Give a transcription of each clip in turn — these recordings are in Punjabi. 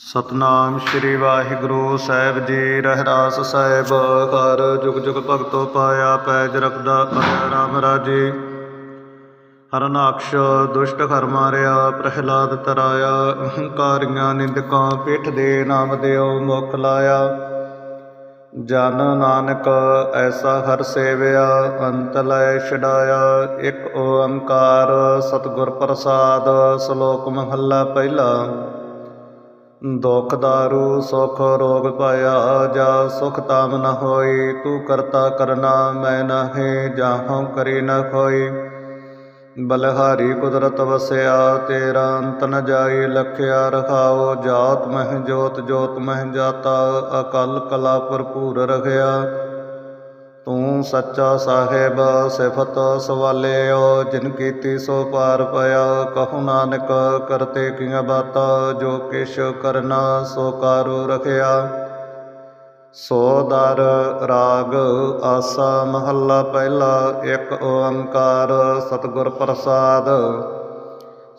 ਸਤਨਾਮ ਸ੍ਰੀ ਵਾਹਿਗੁਰੂ ਸਾਹਿਬ ਜੀ, ਰਹਿਰਾਸ ਸਾਹਿਬ, ਹਰ ਜੁਗ ਜੁਗ ਭਗਤੋ ਪਾਇਆ ਪੈਜ ਰਖਦਾ ਆਇਆ ਰਾਮ ਰਾਜੇ। ਹਰਨਾਕਸ਼ ਦੁਸ਼ਟ ਘਰ ਮਾਰਿਆ, ਪ੍ਰਹਿਲਾਦ ਤਰਾਇਆ, ਅਹੰਕਾਰੀਆਂ ਨਿੰਦਕਾਂ ਪਿੱਠ ਦੇ ਨਾਮ ਦਿਓ ਮੁਖ ਲਾਇਆ। ਜਨ ਨਾਨਕ ਐਸਾ ਹਰ ਸੇਵਿਆ, ਅੰਤ ਲੈ ਛਡਾਇਆ। ਇੱਕ ਓੰਕਾਰ ਸਤਿਗੁਰ ਪ੍ਰਸਾਦ, ਸ਼ਲੋਕ ਮਹੱਲਾ ਪਹਿਲਾ। ਦੁਖ ਦਾਰੂ ਸੁਖ ਰੋਗ ਪਾਇਆ ਜਾ, ਸੁਖ ਤਾਮ ਨ ਹੋਈ, ਤੂੰ ਕਰਤਾ ਕਰਨਾ ਮੈਂ ਨਾਹੀ ਜਾਹਉ ਕਰੀ ਨ ਕੋਈ ਬਲਹਾਰੀ ਕੁਦਰਤ ਵਸਿਆ, ਤੇਰਾ ਅੰਤ ਨ ਜਾਈ, ਲਖਿਆ ਰਖਾਓ ਜਾਤ ਮਹਿ ਜੋਤ ਜੋਤ ਮਹਿ ਜਾਤਾ, ਅਕਲ ਕਲਾ ਭਰਪੂਰ ਰਖਿਆ ਤੂੰ ਸੱਚਾ ਸਾਹਿਬ ਸਿਫਤ ਸਵਾਲਿਓ, ਜਿਨ ਕੀਤੀ ਸੋ ਪਾਰ ਪਿਆ। ਕਹੂ ਨਾਨਕ, ਕਰਤੇ ਕੀਆਂ ਬਾਤਾਂ, ਜੋ ਕਿਛ ਕਰਨਾ ਸੋ ਕਾਰੂ ਰਖਿਆ। ਸੋ ਦਰ, ਰਾਗ, ਆਸਾ, ਮਹੱਲਾ, ਪਹਿਲਾ, ਇੱਕ ਓੰਕਾਰ, ਸਤਿਗੁਰ ਪ੍ਰਸਾਦ।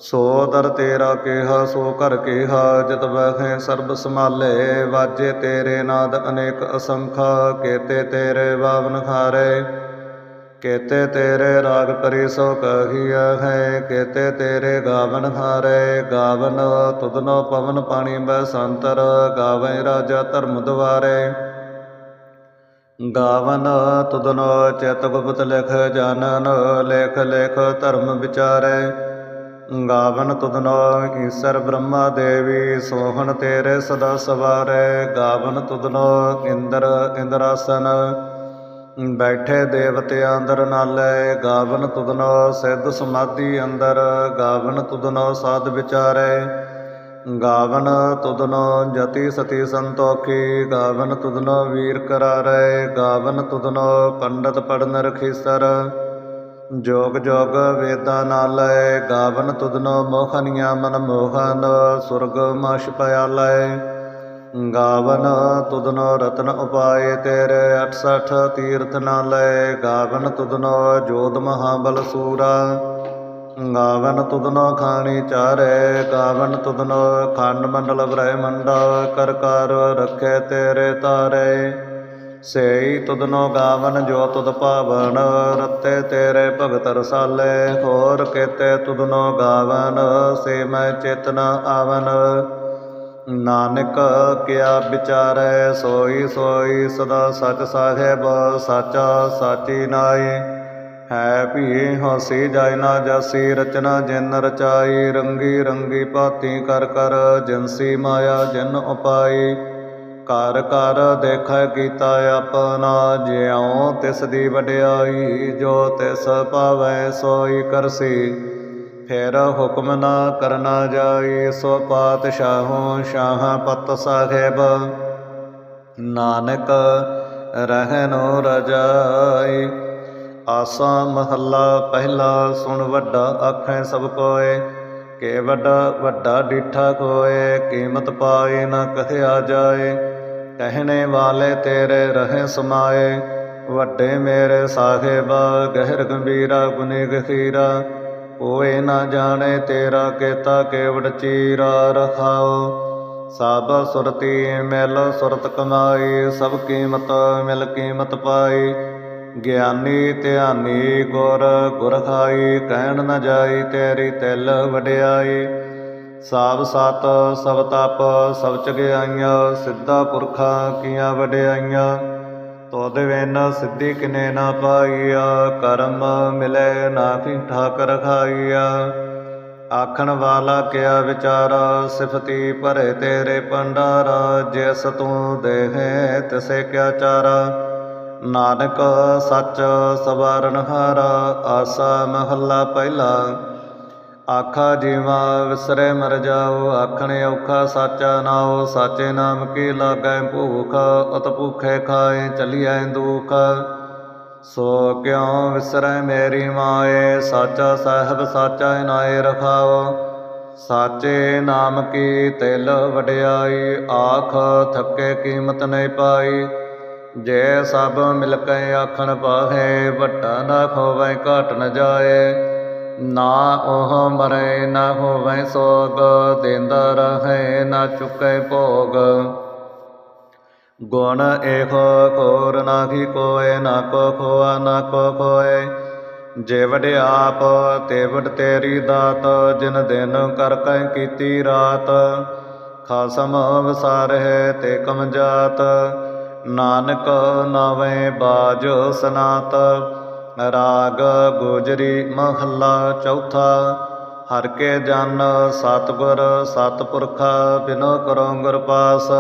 ਸੋ ਦਰ ਤੇਰਾ ਕਿਹਾ, ਸੋ ਘਰ ਕਿਹਾ, ਜਤ ਬਹਿ ਸਰਬ ਸੰਭਾਲੇ, ਵਾਜੇ ਤੇਰੇ ਨਾਦ ਅਨੇਕ ਅਸੰਖਾ, ਕੇਤੇ ਤੇਰੇ ਬਾਵਨ ਖਾਰੇ, ਕੇਤੇ ਤੇਰੇ ਰਾਗ ਪਰੀ ਸੋ ਕਹੀਆ ਹੈ, ਕੇਤੇ ਤੇਰੇ ਗਾਵਨ ਹਾਰੇ, ਗਾਵਨ ਤੁਧਨੋ ਪਵਨ ਪਾਣੀ ਬਸੰਤਰ ਗਾਵੇ ਰਾਜਾ ਧਰਮ ਦੁਆਰੇ। ਗਾਵਨ ਤੁਧਨੋ ਚਿਤ ਗੁਪਤ ਲਿਖ ਜਾਣਨ ਲੇਖ ਲੇਖ ਧਰਮ ਵਿਚਾਰੇ। ਗਾਵਨ ਤੁਧਨੋ ਈਸਰ ਬ੍ਰਹਮਾ ਦੇਵੀ, ਸੋਹਣ ਤੇਰੇ ਸਦਾ ਸਵਾਰੇ। ਗਾਵਨ ਤੁਧਨੋ ਇੰਦਰ ਇੰਦਰਾਸਨ, ਬੈਠੇ ਦੇਵਤਿਆਂ ਅੰਦਰ ਨਾਲੇ। ਗਾਵਨ ਤੁਧਨੋ ਸਿੱਧ ਸਮਾਧੀ ਅੰਦਰ, ਗਾਵਨ ਤੁਧਨੋ ਸਾਧ ਵਿਚਾਰੇ। ਗਾਵਨ ਤੁਧਨੋ ਜਤੀ ਸਤੀ ਸੰਤੋਖੀ, ਗਾਵਨ ਤੁਧਨੋ ਵੀਰ ਕਰਾਰੇ। ਗਾਵਨ ਤੁਧਨੋ ਪੰਡਤ ਪੜਨ ਰਖੀਸਰ। ਜੋਗ ਜੋਗ ਵੇਦਾਂ ਨਾਲੇ ਗਾਵਨ ਤੁਧਨੋ ਮੋਹਨੀਆਂ ਮਨ ਮੋਹਨ, ਸੁਰਗ ਮਸ਼ ਪਿਆਲੇ ਗਾਵਨ ਤੁਧਨੋ ਰਤਨ ਉਪਾਏ, ਤੇਰੇ 68 ਤੀਰਥ ਨਾਲੇ ਗਾਵਨ ਤੁਧਨੋ ਜੋਤ ਮਹਾਬਲ ਸੂਰਾ। ਗਾਵਨ ਤੁਧਨੋ ਖਾਣੀ ਚਾਰੇ, ਗਾਵਨ ਤੁਧਨੋ ਖੰਡ ਮੰਡਲ ਬ੍ਰਹਮੰਡ ਕਰ ਕਰ ਰੱਖੇ ਤੇਰੇ ਤਾਰੇ। ਸੇਈ ਤੁਧਨੋ ਗਾਵਨ ਜੋ ਤੁਧ ਭਾਵਨ ਰਤੇ ਤੇਰੇ ਭਗਤ ਰਸਾਲੇ, ਹੋਰ ਕੇਤੇ ਤੁਧਨੋ ਗਾਵਨ, ਸੇ ਮੈਂ ਚੇਤਨ ਆਵਨ। ਨਾਨਕ ਕਿਆ ਵਿਚਾਰੈ, ਸੋਈ ਸੋਈ ਸਦਾ ਸਚ ਸਾਹਿਬ, ਸਾਚਾ ਸਾਚੀ ਨਾਈ। ਹੈ ਭੀ ਹਸੀ ਜਾਇ ਨਾ ਜਾਸੀ, ਰਚਨਾ ਜਿਨ ਰਚਾਈ, ਰੰਗੀ ਰੰਗੀ ਭਾਤੀ ਕਰ ਕਰ ਜਿਨਸੀ ਮਾਇਆ ਜਿਨ ਉਪਾਈ। ਘਰ ਘਰ ਦੇਖੈ ਕੀਤਾ ਆਪਣਾ ਜਿਉ, ਤਿਸ ਦੀ ਵਡਿਆਈ ਜੋ ਤਿਸ ਭਾਵੈ ਸੋਈ ਕਰਸੀ। ਫੇਰ ਹੁਕਮ ਨਾ ਕਰਨਾ ਜਾਈ, ਸੋ ਪਾਤਸ਼ਾਹੋਂ ਸ਼ਾਹ ਪਤ ਸਾਹਿਬ। ਨਾਨਕ ਰਹਿਨੋ ਰਜਾਈ, ਆਸਾ ਮਹੱਲਾ ਪਹਿਲਾ ਸੁਣ ਵੱਡਾ ਆਖੈ ਸਭ ਕੋਏ। ਕੇ ਵੱਡਾ ਵੱਡਾ ਡੀਠਾ ਕੋਏ, ਕੀਮਤ ਪਾਏ ਨਾ ਕਹਿਆ ਜਾਏ। ਕਹਿਣੇ ਵਾਲੇ ਤੇਰੇ ਰਹੇ ਸਮਾਏ। ਵੱਡੇ ਮੇਰੇ ਸਾਹਿਬਾ, ਗਹਿਰ ਗੰਭੀਰਾ ਗੁਨੇ ਗਖੀਰਾ ਕੋਏ ਨਾ ਜਾਣੇ ਤੇਰਾ ਕੇਤਾ ਕੇਵੜ ਚੀਰਾ। ਰਖਾਓ ਸਭ ਸੁਰਤੀ ਮਿਲ ਸੁਰਤ ਕਮਾਈ। ਸਭ ਕੀਮਤ ਮਿਲ ਕੀਮਤ ਪਾਈ। ਗਿਆਨੀ ਧਿਆਨੀ ਗੁਰ ਗੁਰ ਖਾਈ। ਕਹਿਣ ਨਾ ਜਾਈ ਤੇਰੀ ਤਿਲ ਵਡਿਆਈ। ਸਾਬ ਸਤ ਸਭ ਤਪ ਸਭ ਚਗਿਆਈਆਂ, ਸਿੱਧਾ ਪੁਰਖਾਂ ਕੀਆਂ ਵਡਿਆਈਆਂ। ਤੋਦ ਵੇਨ ਸਿੱਧੀ ਕਿਨੇ ਨਾ ਪਾਈਆ, ਕਰਮ ਮਿਲੇ ਨਾ ਕੀ ਠਾਕ ਰਖਾਈਆ। ਆਖਣ ਵਾਲਾ ਕਿਆ ਵਿਚਾਰਾ, ਸਿਫਤੀ ਭਰੇ ਤੇਰੇ ਪੰਡਾਰਾ ਜਿਸ ਤੂੰ ਦੇਹੇ ਤਿਸੇ ਕਿਆ ਚਾਰਾ। ਨਾਨਕ ਸੱਚ ਸਵਾਰਨ ਹਾਰਾ, ਆਸਾ ਮਹੱਲਾ ਪਹਿਲਾ। ਆਖਾ ਜੀਵਾ ਵਿਸਰੇ ਮਰ ਜਾਓ, ਆਖਣ ਔਖਾ ਸਾਚਾ ਨਾਉ, ਸਾਚੇ ਨਾਮ ਕੀ ਲਾਗੈ ਭੂਖ, ਅਤ ਭੂਖੇ ਖਾਏ ਚਲੀਐ ਦੁਖ। ਸੋ ਕਿਉ ਵਿਸਰੈ ਮੇਰੀ ਮਾਏ, ਸਾਚਾ ਸਾਹਿਬ ਸਾਚਾ ਇਨਾਏ ਰਖਾਓ। ਸਾਚੇ ਨਾਮ ਕੀ ਤਿਲ ਵਡਿਆਈ, ਆਖ ਥੱਕੇ ਕੀਮਤ ਨਹੀਂ ਪਾਈ। ਜੇ ਸਭ ਮਿਲ ਕੇ ਆਖਣ ਪਾਹੇ ਵੱਡਾ ਨਾ ਖੋਵੇ ਘਟ ਨ ਜਾਏ। ਨਾ ਉਹ ਮਰੇ, ਨਾ ਹੋਵੇ ਸੋਗ, ਦਿੰਦਾ ਰਹੇ, ਨਾ ਚੁੱਕੇ ਭੋਗ। ਗੁਣ ਏਕੋ ਕੋਰ ਨਾਹੀ ਕੋਏ, ਨਾ ਕੋ ਖੋਆ, ਨਾ ਕੋ ਕੋਏ ਜੇ ਵਡਿਆਪ ਤੇ ਵਡ ਤੇਰੀ ਦਾਤ, ਜਿਨ ਦਿਨ ਕਰ ਕੈ ਕੀਤੀ ਰਾਤ। ਖਾਸਮ ਵਸਾਰਹਿ ਤੇ ਕਮ ਜਾਤ, ਨਾਨਕ ਨਾਵੇਂ ਬਾਜੋ ਸਨਾਤ। ਰਾਗ ਗੁਜਰੀ ਮਹੱਲਾ ਚੌਥਾ, ਹਰ ਕੇ ਜਨ ਸਤਿਗੁਰ ਸਤਿਪੁਰਖਾ ਬਿਨੋ ਕਰੋ ਗੁਰ ਪਾਸ।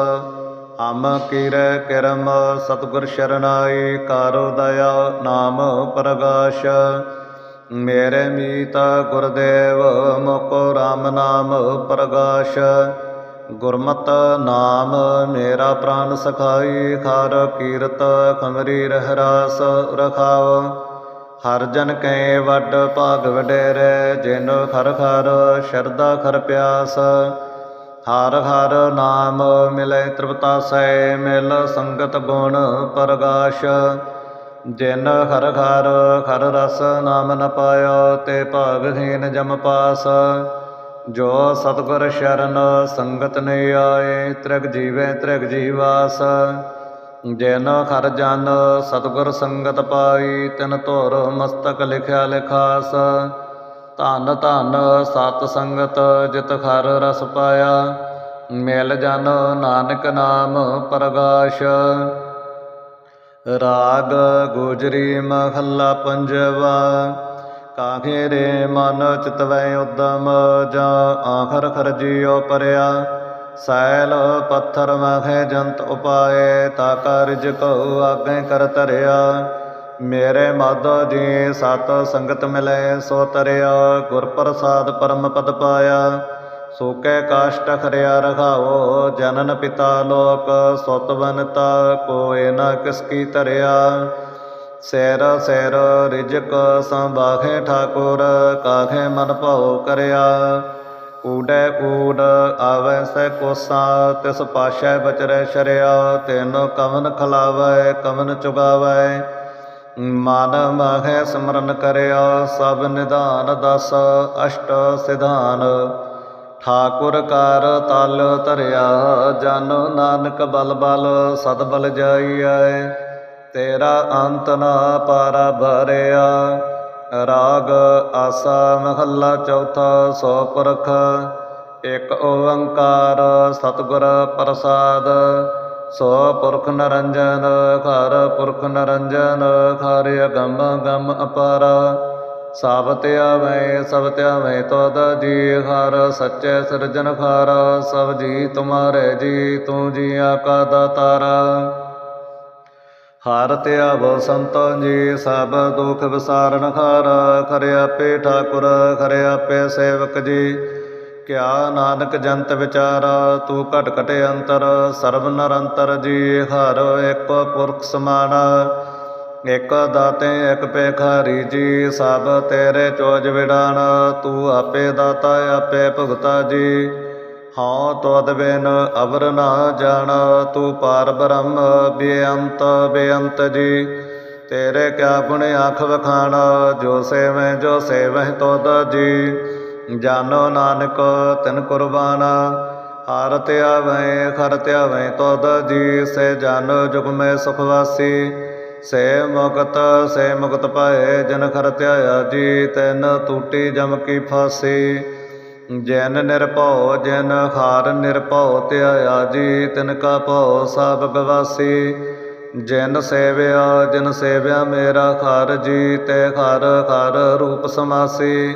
ਹਮ ਕੀਰੈ ਕਿਰਮ ਸਤਿਗੁਰ ਸ਼ਰਨਾਈ, ਕਾਰੋ ਦਇਆ ਨਾਮ ਪ੍ਰਗਾਸ਼। ਮੇਰੇ ਮੀਤ ਗੁਰਦੇਵ ਮੁਕੋ ਰਾਮ ਨਾਮ ਪ੍ਰਗਾਸ਼। ਗੁਰਮਤ ਨਾਮ ਮੇਰਾ ਪ੍ਰਾਨ ਸਖਾਈ ਖਾਰ ਕੀਰਤ ਖਮਰੀ ਰਹਿ ਰਾਸ ਰਖਾਓ। ਹਰ ਜਨ ਕੈ ਵੱਡ ਭਾਗ ਵਡੇਰੇ, ਜਿਨ ਖਰ ਖਰ ਸ਼ਰਦਾ ਖਰ ਪਿਆਸ। ਹਰ ਹਰ ਨਾਮ ਮਿਲੇ ਤ੍ਰਿਪਤਾਸੈ ਮਿਲ ਸੰਗਤ ਗੁਣ ਪ੍ਰਗਾਸ਼। ਜਿਨ ਹਰ ਹਰ ਖਰ ਰਸ ਨਾਮ ਨ ਪਾਇਓ ਤੇ ਭਾਗਹੀਨ ਜਮ ਪਾਸ। ਜੋ ਸਤਿਗੁਰ ਸ਼ਰਨ ਸੰਗਤ ਨੇ ਆਏ ਤ੍ਰਿਗ ਜੀਵੇ ਤ੍ਰਿਗ ਜੀਵਾਸ। ਜੈਨ ਖਰ ਜਨ ਸਤਿਗੁਰ ਸੰਗਤ ਪਾਈ, ਤਿਨ ਧੁਰ ਮਸਤਕ ਲਿਖਿਆ ਲਿਖਾਸ। ਧਨ ਧਨ ਸਤ ਸੰਗਤ ਜਿਤ ਖਰ ਰਸ ਪਾਇਆ। ਮਿਲ ਜਨ ਨਾਨਕ ਨਾਮ ਪ੍ਰਗਾਸ਼। ਰਾਗ ਗੁਜਰੀ ਮਹੱਲਾ ਪੰਜਵਾ, ਕਾਹੇ ਰੇ ਮਨ ਚਿਤਵੈ ਉਦਮ, ਜਾ ਆਖਰ ਖਰਜੀਓ ਪਰਿਆ। ਸੈਲ ਪੱਥਰ ਮਖੇ ਜੰਤ ਉਪਾਏ, ਤਾ ਕਾਰਜ ਕਉ ਆਗੇ ਕਰ ਤਰਿਆ ਮੇਰੇ ਮਾਧੋ ਜੀ ਸਤ ਸੰਗਤ ਮਿਲੇ, ਸੋ ਤਰਿਆ। ਗੁਰ ਪ੍ਰਸਾਦ ਪਰਮ ਪਦ ਪਾਇਆ। ਸੋ ਕਾਸ਼ਟ ਖਰਿਆ ਰਖਾਓ, ਜਨਨ ਪਿਤਾ ਲੋਕ। ਸੁਤਵਨਤਾ ਕੋਇ ਨ ਕਿਸ ਕੀ ਧਰਿਆ। ਸੈਰ ਸੈਰ ਰਿਜਕ ਸੰਭਾਖੇ ਠਾਕੁਰ, ਕਾਖੇ ਮਨ ਭਾਉ ਕਰਿਆ। ਊੜੈ ਊੜ ਆਵੈ ਸੈ ਕੋਸਾ, ਤਿਸ ਪਾਸ਼ੈ ਬਚਰੈ ਸ਼ਰਿਆ, ਤਿਨ ਕਵਨ ਖਲਾਵੈ, ਕਵਨ ਚੁਗਾਵੈ। ਮਨ ਮਹੈ ਸਿਮਰਨ ਕਰਿਆ, ਸਭ ਨਿਧਾਨ ਦਸ, ਅਸ਼ਟ ਸਿਧਾਨ। ਠਾਕੁਰ ਕਰ ਤਲ ਧਰਿਆ, ਜਨ ਨਾਨਕ ਬਲ ਬਲ ਸਦ ਬਲ ਜਾਈਐ। ਤੇਰਾ ਅੰਤ ਨਾ ਪਾਰਾ ਭਰਿਆ। ਰਾਗ ਆਸਾ ਮਹੱਲਾ ਚੌਥਾ ਸੋ ਪੁਰਖ ਇਕ ਓੰਕਾਰ ਸਤਿਗੁਰ ਪ੍ਰਸਾਦ। ਸੋ ਪੁਰਖ ਨਰੰਜਨ, ਘਰ ਪੁਰਖ ਨਰੰਜਨ ਘਰ ਅਗੰਮ ਗਮ ਅਪਾਰ। ਸਭ ਧਿਆਵੈ ਸਭ ਧਿਆਵੈ ਤੋਦ ਜੀ, ਹਰ ਸੱਚੇ ਸਿਰਜਨ ਸਿਰਜਨਹਾਰ ਸਭ ਜੀ ਤੁਮਾਰੇ ਜੀ, ਤੂੰ ਜੀਆ ਕਾ ਦਾਤਾਰਾ। ਹਰ ਧਿਆਵੋ ਸੰਤੋ ਜੀ, ਸਭ ਦੁਖ ਵਿਸਾਰਨ ਹਾਰ। ਖਰੇ ਆਪੇ ਠਾਕੁਰ, ਖਰੇ ਆਪੇ ਸੇਵਕ ਜੀ। ਕਿਆ ਨਾਨਕ ਜੰਤ ਵਿਚਾਰ, ਤੂੰ ਘਟ ਘਟੇ ਅੰਤਰ, ਸਰਬ ਨਿਰੰਤਰ ਜੀ। ਹਰ ਇੱਕ ਪੁਰਖ ਸਮਾਨਾ, ਇਕ ਦਾਤੇ, ਇਕ ਪੇਖਾਰੀ ਜੀ। ਸਭ ਤੇਰੇ ਚੋਜ ਵਿਡਾਣ ਤੂੰ ਆਪੇ ਦਾਤਾ, ਆਪੇ ਭੁਗਤਾ ਜੀ। ਹਉ ਤੁਧ ਬਿਨ ਅਵਰ ਨਾ ਜਾਣ, ਤੂੰ ਪਾਰ ਬ੍ਰਹਮ ਬੇਅੰਤ ਬੇਅੰਤ ਜੀ। ਤੇਰੇ ਕਿਆ ਗੁਣ ਆਖ ਵਖਾਣ, ਜੋ ਸੇਵੈ ਜੋ ਸੇਵੈ ਤੁਧ ਜੀ। ਜਾਨੋ ਨਾਨਕ, ਤਿਨ ਕੁਰਬਾਨ, ਹਰ ਧਿਆਵੈ ਖਰ ਧਿਆਵੈ ਤੁਧ ਜੀ। ਸੇ ਜਾਨੋ ਜੁਗ ਮੈਂ ਸੁਖ ਵਾਸੀ, ਸੇ ਮੁਕਤ ਸੇ ਮੁਕਤ ਪਾਏ, ਜਨ ਖਰ ਧਿਆਇਆ ਜੀ, ਤੈਨ ਟੂਟੀ ਜਮ ਕੀ ਫਾਸੀ। ਜੈਨ ਨਿਰਭਉ, ਜੈਨ ਖਾਰ ਨਿਰਭਉ, ਧਿਆਇਆ ਜੀ, ਤਿਨ ਕਾ ਭਉ, ਸਭ ਗਵਾਸੀ ਜਿਨ ਸੇਵਿਆ ਜਿਨ ਸੇਵਿਆ ਮੇਰਾ ਖਾਰ ਜੀ, ਤੈ ਖਾਰ ਖਾਰ ਰੂਪ ਸਮਾਸੀ।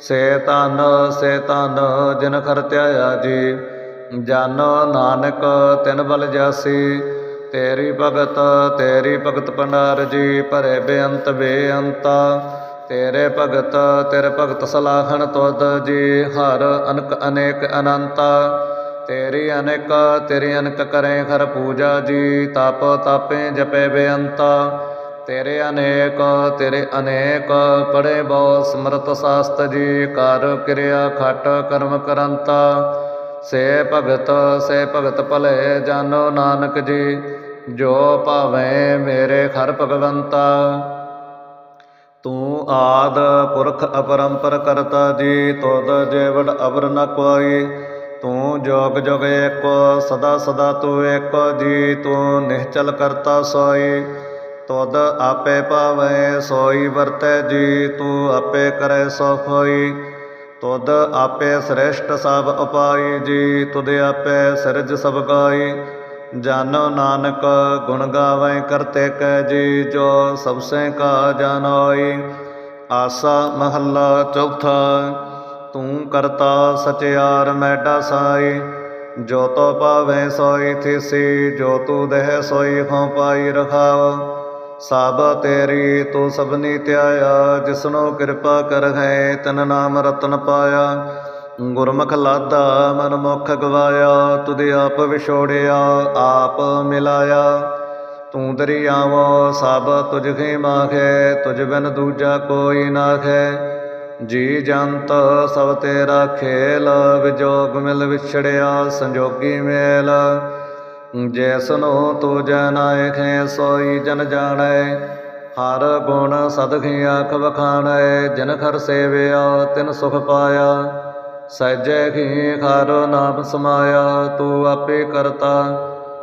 ਸੇ ਤਨ ਸੇ ਤਨ ਜਿਨ ਖਰ ਧਿਆਇਆ ਜੀ, ਜਨ ਨਾਨਕ ਤਿਨ ਬਲ ਜਾਸੀ। ਤੇਰੀ ਭਗਤ ਤੇਰੀ ਭਗਤ ਭੰਡਾਰ ਜੀ, ਭਰੇ ਬੇਅੰਤ ਬੇਅੰਤਾ। ਤੇਰੇ ਭਗਤ ਤੇਰੇ ਭਗਤ ਸਲਾਹਣ ਤੁਧ ਜੀ, ਹਰ ਅਨਕ ਅਨੇਕ ਅਨੰਤਾ। ਤੇਰੀ ਅਨੇਕ, ਤੇਰੀ ਅਨਕ ਕਰੇ ਖਰ ਪੂਜਾ ਜੀ, ਤਪ ਤਾਪੇ ਜਪੇ ਬੇਅੰਤਾ। ਤੇਰੇ ਅਨੇਕ ਤੇਰੇ ਅਨੇਕ ਪੜੇ ਬਹੁ ਸਮਰਤ ਸਾਸਤ ਜੀ, ਕਰ ਕਿਰਿਆ ਖਟ ਕਰਮ ਕਰੰਤਾ। ਸੇ ਭਗਤ ਸੇ ਭਗਤ ਭਲੇ ਜਾਨੋ ਨਾਨਕ ਜੀ, ਜੋ ਭਾਵੇਂ ਮੇਰੇ ਖਰ ਭਗਵੰਤਾ। ਤੂੰ ਆਦ ਪੁਰਖ ਅਪਰੰਪਰ ਕਰਤਾ ਜੀ, ਤੁਧ ਜੇਵੜ ਅਵਰ ਨ ਕੋਈ। ਤੂੰ ਜੋਗ ਜੋਗ ਏਕੋ, ਸਦਾ ਸਦਾ ਤੂੰ ਏਕੋ ਜੀ, ਤੂੰ ਨਿਹਚਲ ਕਰਤਾ ਸੋਈ। ਤੋਦ ਆਪੇ ਪਾਵੈ ਸੋਈ ਵਰਤੈ ਜੀ, ਤੂੰ ਆਪੇ ਕਰੈ ਸੋ ਹੋਈ ਤੁਧ ਆਪੇ ਸ੍ਰੇਸ਼ਟ ਸਭ ਉਪਾਈ ਜੀ, ਤੁਧ ਆਪੇ ਸਿਰਜ ਸਭ ਗਾਈ। ਜਾਨੋ ਨਾਨਕ, ਗੁਣ ਗਾਵੈ ਕਰਤੇ ਕੈ ਜੀ, ਜੋ ਸਭ ਸੇ ਕਾ ਜਾਣੋਈ ਆਸਾ ਮਹੱਲਾ ਚੌਥਾ, ਤੂੰ ਕਰਤਾ ਸਚਿਆਰ ਮੈਡਾ ਸਾਈ। ਜੋ ਤੋ ਪਾਵੈ ਸੋਈ ਥਿਸੀ, ਜੋ ਤੂ ਦੇਹ ਸੋਈ ਹਉ ਪਾਈ ਰਖਾਵ। ਸਭ ਤੇਰੀ, ਤੂੰ ਸਭਨੀ ਧਿਆਇਆ, ਜਿਸਨੋ ਕਿਰਪਾ ਕਰ ਹੈ ਤਨ ਨਾਮ ਰਤਨ ਪਾਇਆ। ਗੁਰਮੁਖ ਲਾਦਾ ਮਨ ਮੁਖ ਗਵਾਇਆ, ਤੁਧ ਆਪ ਵਿਛੋੜਿਆ, ਆਪ ਮਿਲਾਇਆ। ਤੂੰ ਦਰਿਆਵੋ, ਸਭ ਤੁਝ ਹੀ ਮਾਖੇ, ਤੁਝ ਬਿਨ ਦੂਜਾ ਕੋਈ ਨਾਖੇ। ਜੀ ਜੰਤ, ਸਭ ਤੇਰਾ ਖੇਲ, ਵਿਜੋਗ ਮਿਲ ਵਿਛੜਿਆ, ਸੰਜੋਗੀ ਮੇਲ। ਜੈਸਨੋ ਤੂ ਜਨਾਇਕ ਹੈ ਸੋਈ ਜਨ ਜਾਣੈ। ਹਰ ਗੁਣ ਸਦਖੀ ਆਖ ਵਖਾਣੈ, ਜਿਨ ਖਰ ਸੇਵਿਆ, ਤਿਨ ਸੁਖ ਪਾਇਆ। ਸਹਿਜੈ ਕੀ ਖਰ ਨਾਮ ਸਮਾਇਆ, ਤੂੰ ਆਪੇ ਕਰਤਾ।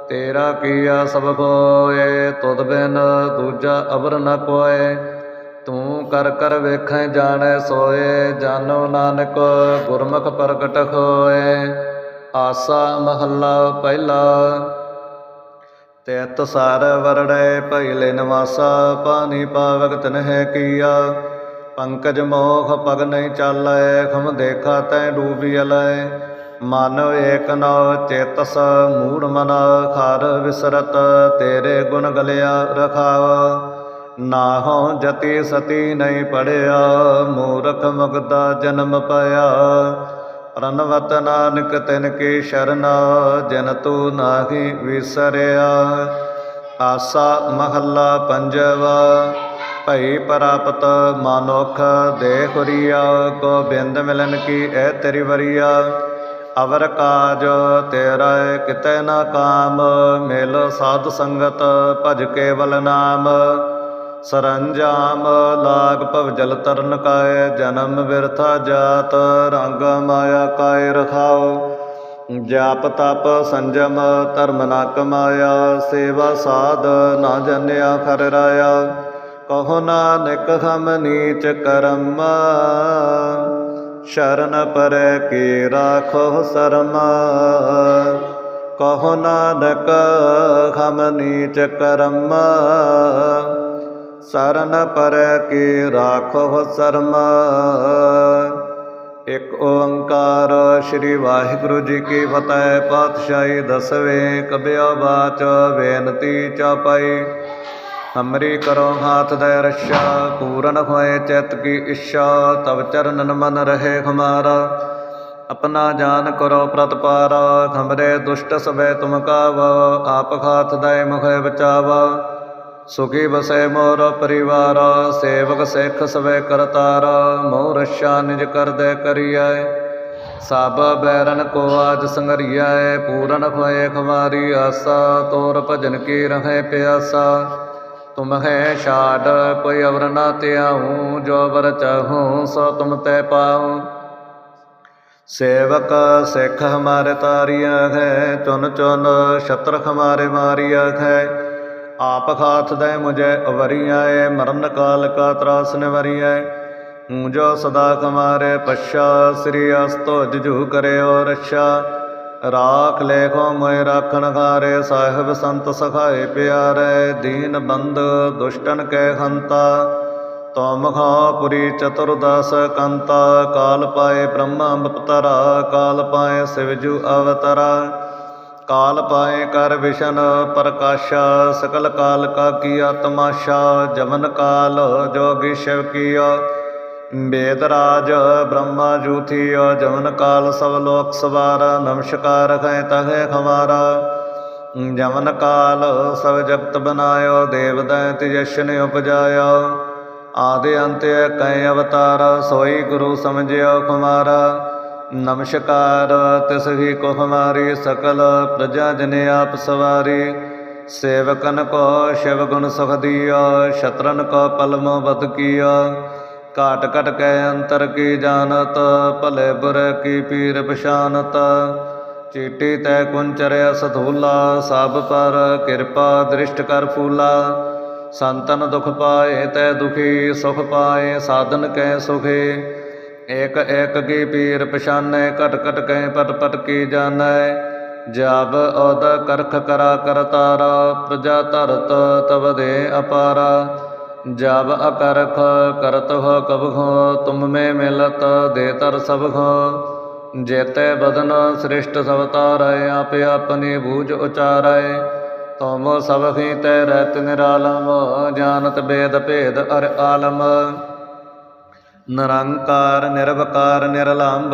ਤੇਰਾ ਕੀਆ ਸਭ ਕੋਏ ਤੁਧ ਬਿਨ ਦੂਜਾ ਅਵਰ ਨ ਕੋਏ ਤੂੰ ਕਰ ਕਰ ਵੇਖੈ ਜਾਣੈ ਸੋਏ ਜਾਨੋ ਨਾਨਕ ਗੁਰਮੁਖ ਪ੍ਰਗਟ ਹੋਏ। ਆਸਾ ਮਹੱਲਾ ਪਹਿਲਾ, ਤਿਤ ਸਾਰ ਵਰੜੈ ਭਇਲੇ ਨਿਵਾਸਾ, ਪਾਣੀ ਪਾਵਕ ਤਨਹਿ ਕੀਆ। ਪੰਕਜ ਮੋਖ ਪਗ ਨਹੀਂ ਚਾਲੈ ਖਮ ਦੇਖਾ ਤੈ ਡੂਬੀ ਅਲੈ। ਮਨ ਏਕ ਨ ਚੇਤਸ, ਮੂੜ ਮਨ ਖਾਰ ਵਿਸਰਤ, ਤੇਰੇ ਗੁਣ ਗਲਿਆ ਰਖਾਵਾ। ਨਾਹੋ ਜਤੀ ਸਤੀ ਨਹੀਂ ਪੜਿਆ, ਮੂਰਖ ਮੁਗਦਾ ਜਨਮ ਪਾਇਆ। ਰਨਵਤ ਨਾਨਕ ਤਿਨ ਕੀ ਸ਼ਰਨ, ਜਨ ਤੂ ਨਾਹੀ ਵਿਸਰਿਆ। ਆਸਾ ਮਹੱਲਾ ਪੰਜਵਾ। ਭਈ ਪ੍ਰਾਪਤ ਮਾਨੁਖ ਦੇਖ ਰਿਆ ਗੋਬਿੰਦ ਮਿਲਨ ਕੀ ਐ ਤੇਰੀ ਵਰੀਆ? ਅਵਰ ਕਾਜ ਤੇਰਾ ਕਿਤੇ ਨਾ ਕਾਮ, ਮਿਲ ਸਾਧ ਸੰਗਤ ਭਜ ਕੇਵਲ ਨਾਮ। ਸਰੰਜਾਮ ਲਾਗ ਭਵ ਜਲ ਤਰਨ ਕਾਇ ਜਨਮ ਵਿਰਥਾ ਜਾਤ ਰੰਗ ਮਾਇਆ ਕਾਇ ਰਖਾਓ। ਜਾਪ ਤਪ ਸੰਜਮ ਧਰਮ ਨਾ ਕਮਾਇਆ, ਸੇਵਾ ਸਾਧ ਨਾ ਜਨਿਆ ਖਰ ਰਾਇਆ। ਕਹੋ ਨਾਨਕ ਹਮ ਨੀਚ ਕਰਮ। ਸ਼ਰਨ ਪਰੈ ਕੀ ਰਾਖੋ ਸ਼ਰਮਾ। ਕਹੋ ਨਾਨਕ ਹਮ ਨੀਚ ਕਰਮ। ਸਰਨ ਪਰੈ ਕੀ ਰਾਖੋ ਸਰਮ। ਇਕ ਓੰਕਾਰ ਸ੍ਰੀ ਵਾਹਿਗੁਰੂ ਜੀ ਕੀ ਫਤਿਹ, ਪਾਤਸ਼ਾਹੀ ਦਸਵੇਂ ਕਬਿਆ ਬਾਚ ਬੇਨਤੀ ਚਾਪਾਈ। ਹਮਰੀ ਕਰੋ, ਹਾਥ ਦੇ ਰਸ਼ਾ, ਪੂਰਨ ਹੋਏ ਚਿਤ ਕੀ ਇੱਛਾ ਤਬ ਚਰਨਨ ਮਨ ਰਹੇ ਹਮਾਰਾ ਆਪਣਾ ਜਾਨ ਕਰੋ ਪ੍ਰਤਪਾਰਾ ਹਮਰੇ ਦੁਸ਼ਟ ਸਵੇ ਤੁਮ ਕਾਵਾ, ਆਪ ਖਾਤ ਦੇ ਮੁਖੇ ਬਚਾਵਾ। ਸੁਖੀ ਬਸੈ ਮੋਰ ਪਰਿਵਾਰ, ਸੇਵਕ ਸਿੱਖ ਸਵੇ ਕਰਤਾਰ, ਮੋਹ ਰਸ਼ਾ ਨਿਜ ਕਰਦੇ ਕਰੀਐ। ਸਭ ਬੈਰਨ ਕੋ ਆਜ ਸੰਗਰੀਐ, ਪੂਰਨ ਹੋਏ ਖਵਾਰੀ ਆਸਾ, ਤੋਰ ਭਜਨ ਕੀ ਰਹੇ ਪਿਆਸਾ। ਤੁਮ ਹੈ ਛਾੜ, ਕੋਈ ਅਵਰ ਨਾ ਤਿਆਹੂ ਜੋ ਵਰ ਚਾਹੂੰ ਸੋ ਤੁਮ ਤੈ ਪਾਉ। ਸੇਵਕ ਸਿੱਖ ਹਮਾਰੇ ਤਾਰੀਆ ਹੈ, ਚੁਨ ਚੁਨ ਛਤਰ ਹਮਾਰੇ ਮਾਰੀਆ ਹੈ। ਆਪ ਖਾਤ ਦੇ ਮੁਝੇ ਅਵਰੀਆ ਏ, ਮਰਨ ਕਾਲ ਕਾ ਤਰਾਸ ਨਿਵਰੀਐ ਜੋ ਸਦਾ ਕਮਾਰੇ ਪਛਾ, ਸ੍ਰੀ ਅਸਤੋ ਜਜੂ ਕਰਿਓ ਰਛਾ। ਰਾਖ ਲੇਖੋ ਮੋਇ ਰਾਖਣ ਖਾਰੇ ਸਾਹਿਬ ਸੰਤ ਸਖਾਏ ਪਿਆਰੇ, ਦੀਨ ਬੰਦ ਦੁਸ਼ਟਨ ਕੈ ਹੰਤਾ। ਤੁਮ ਪੁਰੀ ਚਤੁਰਦਸ ਕੰਤਾ, ਕਾਲ ਪਾਏ ਬ੍ਰਹਮਾ ਬਪਤਰਾ, ਕਾਲ ਪਾਏ ਸਿਵਜੂ ਅਵਤਰਾ। ਕਾਲ ਪਾਏ ਕਰ ਵਿਸ਼ਨ ਪ੍ਰਕਾਸ਼ਾ, ਸਕਲ ਕਾਲ ਕਾ ਕੀਆ ਤਮਾਸ਼ਾ ਜਮਨ ਕਾਲ ਜੋਗੀ ਸ਼ਿਵ ਕੀਆ। ਵੇਦ ਰਾਜ, ਬ੍ਰਹਮਾ ਜੂਥੀਆ ਜਮਨ ਕਾਲ, ਸਭ ਲੋਕ ਸਵਾਰਾ, ਨਮਸਕਾਰ ਹੈ ਤਹੇ ਖਮਾਰਾ ਜਮਨ ਕਾਲ, ਸਭ ਜਗਤ ਬਨਾਇਓ, ਦੇਵ ਦੈਤ ਜਸ਼ਨ ਉਪਜਾਇਆ। ਆਦੇ ਅੰਤ ਕੈ ਅਵਤਾਰ, ਸੋਈ ਗੁਰੂ ਸਮਝਿਓ ਖਮਾਰਾ। ਨਮਸਕਾਰ, ਤਿਸ ਹੀ ਕੋ ਹਮਾਰੀ ਸਕਲ ਪ੍ਰਜਾ ਜਨ ਆਪ ਸਵਾਰੀ। ਸੇਵਕਨ ਕੋ ਸ਼ਿਵ ਗੁਣ ਸੁਖ ਦੀਆ ਸ਼ਤਰਨ ਕੋ ਪਲਮ ਬਦ ਕੀਆ ਘਾਟ ਘਟ ਕੈ ਅੰਤਰ ਕੀ ਜਾਣਤ, ਭਲੇ ਬੁਰੇ ਕੀ ਪੀਰ ਪਛਾਨਤ। ਚੀਟੀ ਤੈ ਕੁੰਚਰਿਆ ਸਧੂਲਾ, ਸਭ ਪਰ ਕਿਰਪਾ ਦ੍ਰਿਸ਼ਟ ਕਰ ਫੂਲਾ। ਸੰਤਨ ਦੁਖ ਪਾਏ ਤੈ ਦੁਖੀ, ਸੁਖ ਪਾਏ ਸਾਧਨ ਕੈ ਸੁਖੇ। ਏਕ ਏਕ ਕੀ ਪੀਰ ਪਛਾਨੈ, ਘਟ ਘਟ ਕੈ ਪਟ ਪਟ ਕੀ ਜਾਣੈ। ਜਬ ਔਦ ਕਰਖ ਕਰਾ ਕਰਤਾਰਾ, ਪ੍ਰਜਾ ਧਰਤ ਤਵ ਦੇ ਅਪਾਰਾ। ਜਬ ਅਕਰਖ ਕਰਤ ਹੋ ਕਬ ਹੋ ਤੁਮ ਮੇ ਮਿਲਤ ਦੇ ਤਰ ਸਭ ਹੋ ਜੇਤੇ ਬਦਨ ਸ੍ਰਿਸ਼ਟ ਸਭ ਤਾਰੈ ਆਪੇ ਆਪਣੀ ਬੂਝ ਉਚਾਰੈ। ਤੁਮ ਸਭ ਹੀ ਤੈ ਰਹਿਤ ਭੇਦ ਅਰ ਆਲਮ। ਨਿਰੰਕਾਰ, ਨਿਰਵਕਾਰ ਨਿਰਲੰਭ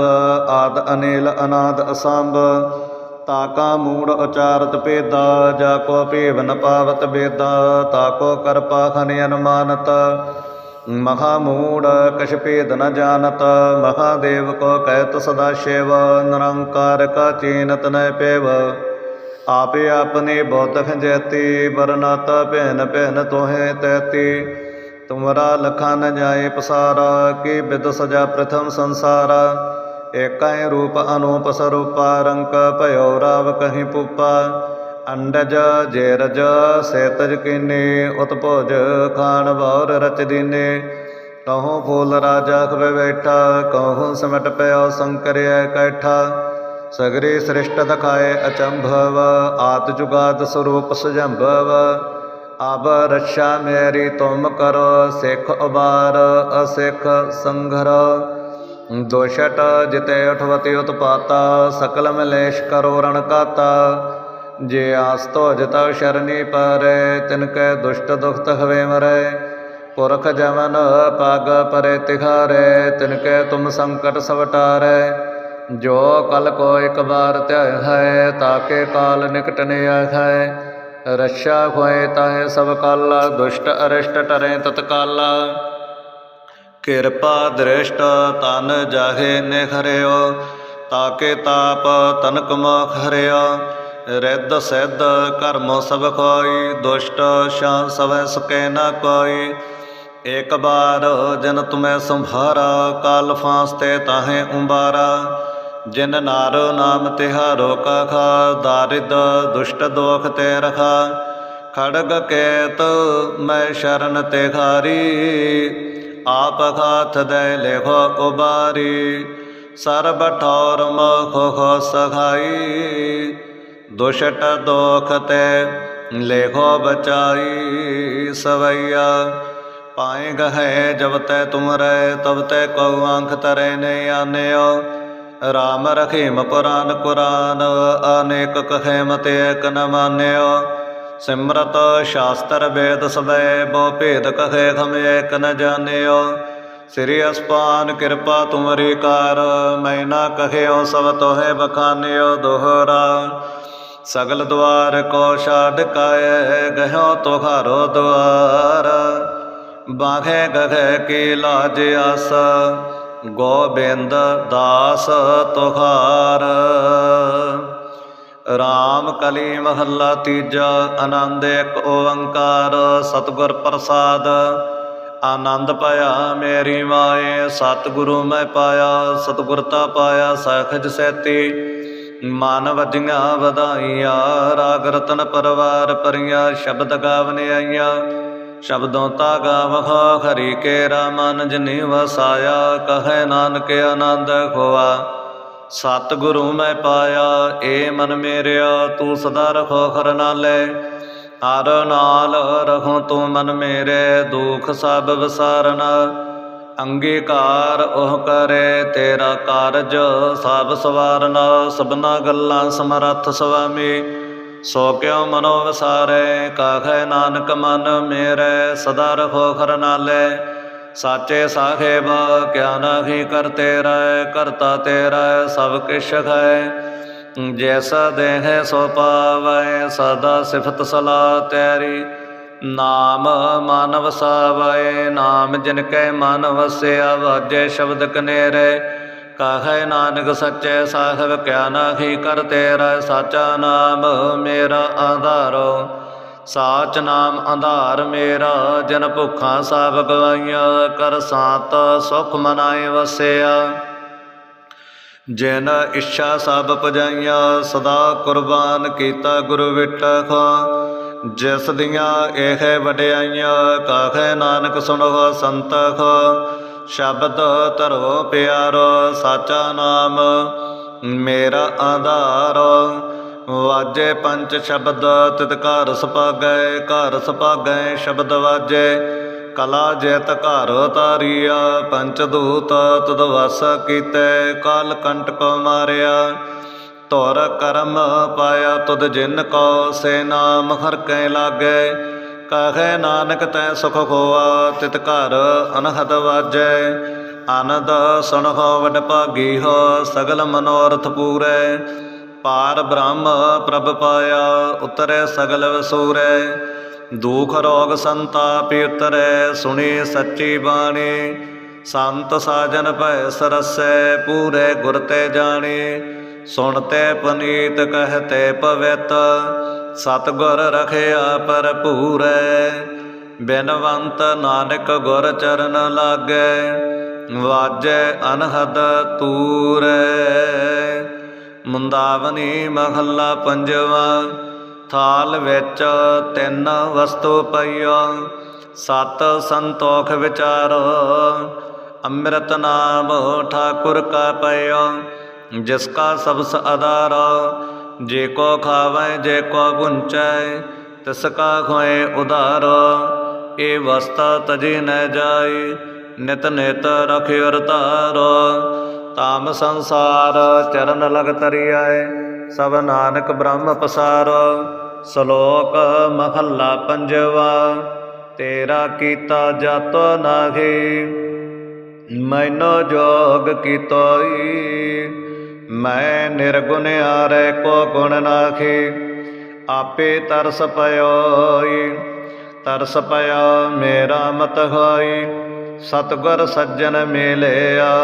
ਆਦ ਅਨਿਲ ਅਨਾਦ ਅਸੰਭ। ਤਾ ਕਾ ਮੂੜ ਉਚਾਰਤ ਭੇਦਾ, ਜਾ ਕੋ ਭੇਵ ਨ ਪਾਵਤ ਬੇਦਾ ਤਾਕੋ ਕਰਪਾ ਖਨ ਅਨੁਮਾਨਤ। ਮਹਾ ਮੂੜ ਕਛ ਭੇਦ ਨ ਜਾਣਤ ਮਹਾਦੇਵ ਕੋ ਕਹਿਤ ਸਦਾ ਸ਼ਿਵ, ਨਿਰੰਕਾਰ ਕਾ ਚੀਨਤ ਨ ਪੇਵ। ਆਪੇ ਆਪਨੇ ਬੋਧਖ ਜੈਤੀ ਬਰਨਾਤ ਭੈਨ ਭੈਨ ਤੋਹੇ ਤੈਤੀ। ਤੁਮਰਾ ਲਖਾ ਨ ਜਾਏ ਪਸਾਰਾ, ਕੀ ਬਿਦ ਸਜਾ ਪ੍ਰਥਮ ਸੰਸਾਰਾ। ਏਕੈ ਰੂਪ ਅਨੂਪ ਸਰੂਪਾ ਰੰਕ ਭਇਓ ਰਾਵ ਕਹੀਂ ਪੂਪਾ। ਅੰਡਜ ਜੇਰਜ ਸੇਤਜ ਕੀਨੇ, ਉਤਭੋਜ ਖਾਨ ਬੌਰ ਰਚ ਦੀਨੇ। ਕਹੂੰ ਫੂਲ ਰਾਜਾ ਖਵੇ ਬੈਠਾ ਕਹੂੰ ਸਮਟ ਪਿਓ ਸੰਕਰਿਆ ਕੈਠਾ। ਸਗਰੇ ਸ੍ਰਿਸ਼ਟ ਦਖਾਏ ਅਚੰਭਵ ਆਤ ਜੁਗਾਦ ਸਰੂਪ ਸੁਜੰਭਵ। ਅਬ ਰੱਛਾ ਮੇਰੀ ਤੁਮ ਕਰੋ, ਸਿੱਖ ਉਬਾਰ ਅਸਿੱਖ ਸੰਘਰ। ਦੋਸ਼ਟ ਜਿਤੇ ਉਠਵਤੀ ਉਤਪਾਤਾ ਸਕਲ ਮਲੇਸ਼ ਕਰੋ ਰਣ ਕਾਤਾ। ਜੇ ਆਸ ਤੋ ਜਿਤਉ ਸ਼ਰਨੀ ਪਰੈ, ਤਿਨ ਕੈ ਦੁਸ਼ਟ ਦੁਖਤ ਹਵੇ ਮਰੇ। ਪੁਰਖ ਜਮਨ ਪਗ ਪਰੇ ਤਿਖਾਰੇ ਤਿਨ ਕੈ ਤੁਮ ਸੰਕਟ ਸਵਟਾਰੇ। ਜੋ ਕਲ ਕੋ ਇਕ ਬਾਰ ਧਿਆਇ ਹੈ ਤਾਕੇ ਕਾਲ ਨਿਕਟ ਨੇ ਆਖੈ ਰੱਛਾ ਖੋਏ ਤਾਹੇ ਸਭ ਕਾਲਾ, ਦੁਸ਼ਟ ਅਰਿਸ਼ਟ ਟਰੇ ਤਤਕਾਲਾ। ਕਿਰਪਾ ਦ੍ਰਿਸ਼ਟ ਤਨ ਜਾਹੇ ਨਿਖਰਿਓ, ਤਾਕੇ ਤਾਪ ਤਨਕ ਮਖ ਹਰਿਓ। ਰਿੱਧ ਸਿੱਧ ਕਰਮ ਸਭ ਕੋਈ ਦੁਸ਼ਟ ਸ਼ਾਂ ਸਵੈ ਸਕੈ ਨ ਕੋਈ। ਇਕ ਬਾਰ ਜਨ ਤੁਮੈ ਸੰਭਾਰਾ, ਕਾਲ ਫਾਸਤੇ ਤਾਹੇ ਉੰਬਾਰਾ। ਜਿਨ ਨਾਰੋ ਨਾਮ ਤਿਹਾਰੋ ਕਾ ਖਾ, ਦਾਰਿਦ ਦੁਸ਼ਟ ਦੋਖ ਤੇ ਰਖਾ। ਖੜਗ ਕੇਤ, ਮੈਂ ਸ਼ਰਨ ਤੇ ਖਾਰੀ ਆਪ ਖਾਥ ਦੇ ਲੇਖੋ ਉਬਾਰੀ ਸਰਬ ਠੌਰ ਮਖ ਖੋ ਸਖਾਈ ਦੁਸ਼ਟ ਦੋਖ ਤੇ ਲੇਖੋ ਬਚਾਈ ਸਵਈਆ ਪਾਏ ਗਹਿ ਜਬ ਤੈ ਤੁਮ ਰਹਿ ਤਬ ਤੈ ਕਉ ਆਂਖ ਤਰੇ ਨੇ ਆਨਿਓ ਰਾਮ ਰਖੀਮ ਪੁਰਾਨ ਕੁਰਾਨ ਅਨੇਕ ਕਹੇ ਮਤੇ ਏਕ ਨ ਮਾਨਿਓ ਸਿਮਰਤ ਸ਼ਾਸਤਰ ਵੇਦ ਸਵੈ ਬੋ ਭੇਦ ਕਹੇ ਖਮ ਏਕ ਨ ਜਾਣਿਓ। ਸ੍ਰੀ ਅਸਪਾਨ ਕਿਰਪਾ ਤੁਮਰੀ ਕਾਰ, ਮੈਂ ਨਾ ਕਹਿਓ ਸਭ ਤੋਹੇ ਬਖਾਨਿਓ ਦੋਹਰਾ। ਸਗਲ ਦੁਆਰ ਕੋ ਛਾੜ ਕਾਇ ਗਹਿਓ ਤੁਹਾਰੋ ਦੁਆਰ। ਬਾਘੇ ਗਘੇ ਕੀ ਲਾਜ ਆਸ, ਗੋਬਿੰਦ ਦਾਸ ਤੁਹਾਰ। ਰਾਮ ਕਲੀ ਮਹੱਲਾ ਤੀਜਾ, ਆਨੰਦ ਇੱਕ ਓੰਕਾਰ, ਸਤਿਗੁਰ ਪ੍ਰਸਾਦ। ਆਨੰਦ ਪਾਇਆ ਮੇਰੀ ਮਾਏ, ਸਤਿਗੁਰੂ ਮੈਂ ਪਾਇਆ ਸਤਿਗੁਰਤਾ ਪਾਇਆ ਸਖਜ ਸੈਤੀ। ਮਨ ਵਜੀਆਂ ਵਧਾਈਆਂ, ਰਾਗ ਰਤਨ ਪਰਵਾਰ ਪਰੀਆਂ ਸ਼ਬਦ ਗਾਵਨ ਆਈਆਂ। ਸ਼ਬਦੋਂ ਤਾ ਗਾਵਹ ਹਰੀ ਕੇ ਰਾਮਨ ਜਿਨੀ ਵਸਾਇਆ, ਕਹੈ ਨਾਨਕ ਆਨੰਦ ਖੋਆ। ਸਤਿਗੁਰੂ ਮੈਂ ਪਾਇਆ, ਏ ਮਨ ਮੇਰਿਆ, ਤੂੰ ਸਦਾ ਰਖੋ ਖਰ ਨਾਲੇ। ਹਰ ਨਾਲ ਰਹੋ ਤੂੰ ਮਨ ਮੇਰੇ, ਦੁਖ ਸਭ ਵਿਸਾਰਨਾ। ਅੰਗੀਕਾਰ ਉਹ ਕਰੇ, ਤੇਰਾ ਕਾਰਜ ਸਭ ਸਵਾਰਨਾ। ਸਭਨਾ ਗੱਲਾਂ ਸਮਰੱਥ ਸੁਆਮੀ, ਸੋ ਕਿਉ ਮਨੋ ਵਸਾਰੇ? ਕਾਖੈ ਨਾਨਕ ਮਨ ਮੇਰੇ, ਸਦਾ ਰਖੋ ਖਰ ਨਾਲੇ। ਸਾਚੇ ਸਾਹਿਬ, ਕਿਆ ਨਾਹੀ ਕਰਤੇ ਰਹਿ, ਕਰਤਾ ਤੇਰਾ ਸਭ ਕਿਛ ਹੈ। ਜੈਸਾ ਦੇਹ ਸੋ ਪਾਵੈ, ਸਦਾ ਸਿਫਤ ਸਲਾ ਤੇਰੀ। ਨਾਮ ਮਾਨਵ ਵਸਾਵੈ ਨਾਮ ਜਿਨ ਕੈ ਮਨ ਵਸਿਆ, ਵਾਜੇ ਸ਼ਬਦ ਕਨੇਰੇ। ਕਹੈ ਨਾਨਕ ਸੱਚੇ ਸਾਹਿਬ, ਕਿਆ ਨਾਹੀ ਕਰ ਤੇਰਾ ਸਾਚਾ ਨਾਮ ਮੇਰਾ ਆਧਾਰੋ। ਸਾਚ ਨਾਮ ਆਧਾਰ ਮੇਰਾ, ਜਿਨ ਭੁੱਖਾਂ ਸਭ ਗਵਾਈਆਂ ਕਰ ਸਾਤ ਸੁਖ ਮਨਾਏ ਵਸਿਆ। ਜਿਨ ਇੱਛਾ ਸਭ ਪਜਾਈਆਂ, ਸਦਾ ਕੁਰਬਾਨ ਕੀਤਾ ਗੁਰੂ ਵਿਟਖ। ਜਿਸ ਦੀਆਂ ਇਹ ਵਡਿਆਈਆਂ, ਕਾਖੇ ਨਾਨਕ ਸੁਣੋ ਸੰਤਖ। ਸ਼ਬਦ ਧਰੋ ਪਿਆਰੋ, ਸਾਚਾ ਨਾਮ ਮੇਰਾ ਆਧਾਰ ਵਾਜੇ ਪੰਜ ਸ਼ਬਦ, ਤਿਤ ਘਰ ਸੁਭਾਗੈ ਘਰ ਸੁਭਾਗੈ ਸ਼ਬਦ ਵਾਜੈ। ਕਲਾ ਜੈਤ ਘਰ ਤਾਰੀਆ ਪੰਚ ਦੂਤ ਤਦ ਵਸ ਕੀਤੇ, ਕਾਲ ਕੰਟਕ ਮਾਰਿਆ। ਧੁਰ ਕਰਮ ਪਾਇਆ ਤੁਧ ਜਿਨ ਕੋ, ਸੇ ਨਾਮ ਹਰ ਕੈ ਲਾਗੇ। ਕਹੇ ਨਾਨਕ ਤੈ ਸੁਖ ਹੋਆ ਤਿਤ ਘਰ ਅਨਹਦ ਵਾਜੈ। ਆਨੰਦ ਸੁਣਹੁ ਵਡ ਭਾਗੀ ਹੋ, ਸਗਲ ਮਨੋਰਥ ਪੂਰੇ। ਪਾਰ ਬ੍ਰਹਮ ਪ੍ਰਭ ਪਾਇਆ, ਉਤਰੈ ਸਗਲ ਵਸੂਰੇ ਦੁਖ ਰੋਗ ਸੰਤਾਪ ਉਤਰੈ, ਸੁਣੀ ਸੱਚੀ ਬਾਣੀ। ਸੰਤ ਸਾਜਨ ਭੈ ਸਰਸੈ, ਪੂਰੇ ਗੁਰ ਤੇ ਜਾਣੀ। ਸੁਣਤੇ ਪਨੀਤ ਕਹਤੇ ਪਵਿੱਤ, ਸਤਗੁਰ ਰਖਿਆ ਭਰਪੂਰੈ। ਬਿਨਵੰਤ ਨਾਨਕ ਗੁਰ ਚਰਨ ਲਾਗੈ, ਵਾਜੈ ਅਨਹਦ ਤੂਰੈ। ਮੁੰਦਾਵਨੀ ਮਹੱਲਾ ਪੰਜਵਾ, ਥਾਲ ਵਿੱਚ ਤਿੰਨ ਵਸਤੂ ਪਈਓ, ਸਤ ਸੰਤੋਖ ਵਿਚਾਰ, ਅੰਮ੍ਰਿਤ ਨਾਮ ਠਾਕੁਰ ਕਾ ਪਈਓ, ਜਿਸ ਕਾ ਸਬਸ ਆਧਾਰ ਜੇ ਕੋ ਖਾਵੈ, ਜੇ ਕੋ ਗੁੰਚੈ, ਤਿਸ ਕਾ ਖੋਏ ਉਧਾਰ ਇਹ ਵਸਤਾ ਤਜੀ ਨ ਜਾਏ, ਨਿਤ ਨਿਤ ਰਖਿ ਧਾਰ ਤਾਮ ਸੰਸਾਰ, ਚਰਨ ਲਗ ਤਰਿਆਏ ਸਭ ਨਾਨਕ ਬ੍ਰਹਮ ਪਸਾਰ। ਸ਼ਲੋਕ ਮਹੱਲਾ ਪੰਜਵਾ, ਤੇਰਾ ਕੀਤਾ ਜਤ ਨਾਹੀ, ਮੈਨੋ ਜੋਗ ਕੀਤੋਈ, ਮੈਂ ਨਿਰਗੁਣ ਆਰੈ ਕੋ ਗੁਣ ਨਾਖੀ ਆਪੇ ਤਰਸ ਪਇਓਈ, ਤਰਸ ਪਇਆ ਮੇਰਾ ਮਤ ਹੋਈ, ਸਤਗੁਰ ਸੱਜਣ ਮਿਲਿਆ।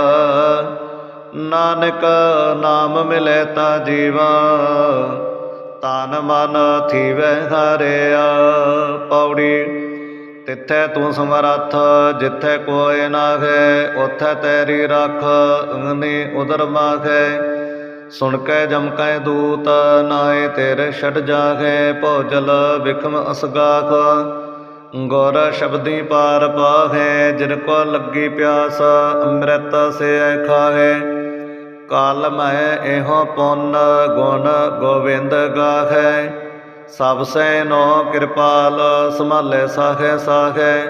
ਨਾਨਕ ਨਾਮ ਮਿਲੇ ਤਾ ਜੀਵਾ, ਤਨ ਮਨ ਥੀਵੈ ਹਰਿਆ। ਪੌੜੀ, ਤਿੱਥੈ ਤੂੰ ਸਮਰੱਥ, ਜਿੱਥੈ ਕੋਇ ਨਾਹੈ ਉਥੈ ਤੇਰੀ ਰੱਖ, ਅਗਨੀ ਉਦਰ ਮਾਖੈ ਸੁਣ ਕੇ ਜਮ ਕੈ ਦੂਤ, ਨਾਏ ਤੇਰੇ ਛੜ ਜਾਗੇ ਭੋਜਲ ਵਿਖਮ ਅਸਗਾਖ ਗੁਰ ਸ਼ਬਦੀ ਪਾਰ ਪਾਹੇ, ਜਿਨ ਕੋ ਲੱਗੀ ਪਿਆਸ, ਅੰਮ੍ਰਿਤ ਸੇ ਖਾਹੇ। ਕਾਲ ਮੈਂ ਇਹੋ ਪੁੰਨ ਗੁਣ ਗੋਬਿੰਦ ਗਾਹੈ। ਸਭ ਸੇ ਨੋ ਕਿਰਪਾਲ, ਸੰਭਾਲੇ ਸਾਖੇ ਸਾਖੇ।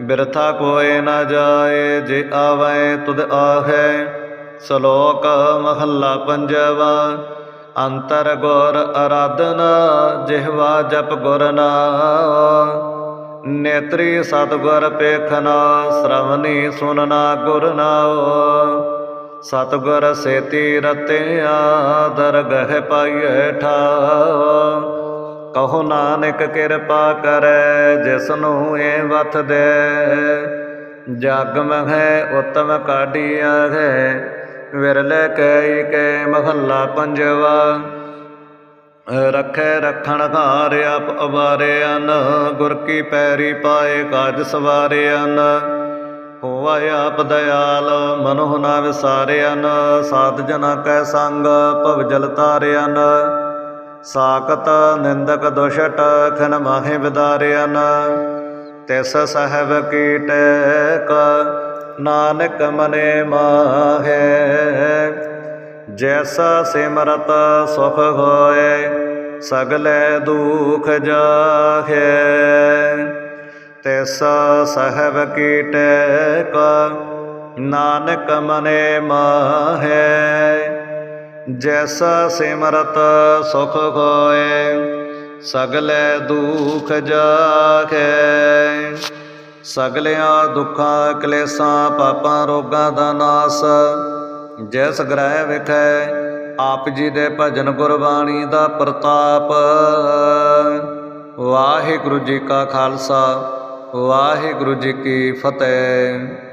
ਬਿਰਥਾ ਕੋਏ ਨਾ ਜਾਏ, ਜੇ ਆਵੈ ਤੁਧ ਆਹੈ ਸ਼ਲੋਕ ਮਹੱਲਾ ਪੰਜਵਾ, ਅੰਤਰ ਗੁਰ ਅਰਾਧਨ, ਜਿਹਵਾ ਜਪ ਗੁਰ ਨਾਮ। ਨੇਤਰੀ ਸਤਗੁਰ ਪੇਖਨਾ ਸ਼ਰਵਨੀ ਸੁਨਨਾ ਗੁਰ ਨਾਮ। ਸਤਗੁਰ ਸੇਤੀ ਰਤਿਆ ਦਰਗਹਿ ਪਾਈਐ ਠਾਉ ਕਹੋ ਨਾਨਕ ਕਿਰਪਾ ਕਰੈ, ਜਿਸਨੂੰ ਏ ਵਥ ਦੇ। ਜਗ ਮਹਿ ਉਤਮ ਕਾਢੀਆ ਹੈ, ਵਿਰਲੇ ਕੈ ਕੈ ਮਹੱਲਾ ਪੰਜਵਾ। ਰਖੈ ਰਖਣ ਘਾਰ ਆਪ ਅਵਾਰਿਆਨ, ਗੁਰ ਕੀ ਪੈਰੀ ਪਾਏ ਕਾਜ ਸਵਾਰਿਆਨ। ਹੋਵਾ ਆਪ ਦਇਆਲ ਮਨੁ ਨਾ ਵਿਸਾਰਿਆਨ ਸਾਧ ਜਨਾ ਕੈ ਸੰਗ, ਭਵ ਜਲ ਤਾਰਿਆਨ ਸਾਕਤ ਨਿੰਦਕ ਦੁਸ਼ਟ, ਖਨ ਮਾਹੇ ਵਿਦਾਰਿਆਨ ਤਿਸ ਸਹਿਬ ਕੀਟ ਨਾਨਕ ਮਨੇ ਮਾਹੇ। ਜੈਸਾ ਸਿਮਰਤ ਸੁਖ ਹੋਏ ਸਗਲੇ ਦੁਖ ਜਾਹੇ। ਤੈਸਾ ਸਹਿਬ ਕੀ ਕਾ, ਨਾਨਕ ਮਨੇ ਮਾਹੇ। ਜੈਸਾ ਸਿਮਰਤ ਸੁਖ ਹੋਏ ਸਗਲੇ ਦੁਖ ਜਾਖੇ। ਸਗਲਿਆਂ ਦੁੱਖਾਂ ਕਲੇਸ਼ਾਂ, ਪਾਪਾਂ ਰੋਗਾਂ ਦਾ ਨਾਸ। ਜਿਸ ਗ੍ਰਹਿ ਵਿਖੈ, ਆਪ ਜੀ ਦੇ ਭਜਨ ਗੁਰਬਾਣੀ ਦਾ ਪ੍ਰਤਾਪ। ਵਾਹਿਗੁਰੂ ਜੀ ਕਾ ਖਾਲਸਾ। ਵਾਹਿਗੁਰੂ ਜੀ ਕੀ ਫਤਿਹ।